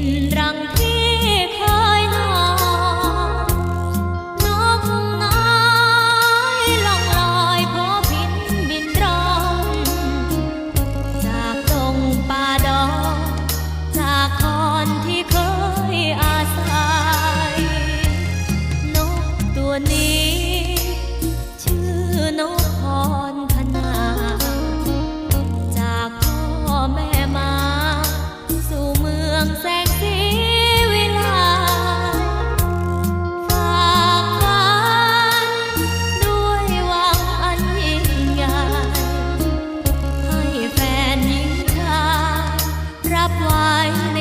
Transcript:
เป็นรังที่เคยนอนนกน้อยล่องลอยพอพินบินร้อง จากดงป่าดอกจากคอนที่เคยอาศัย นกตัวนี้ รับไว้ใน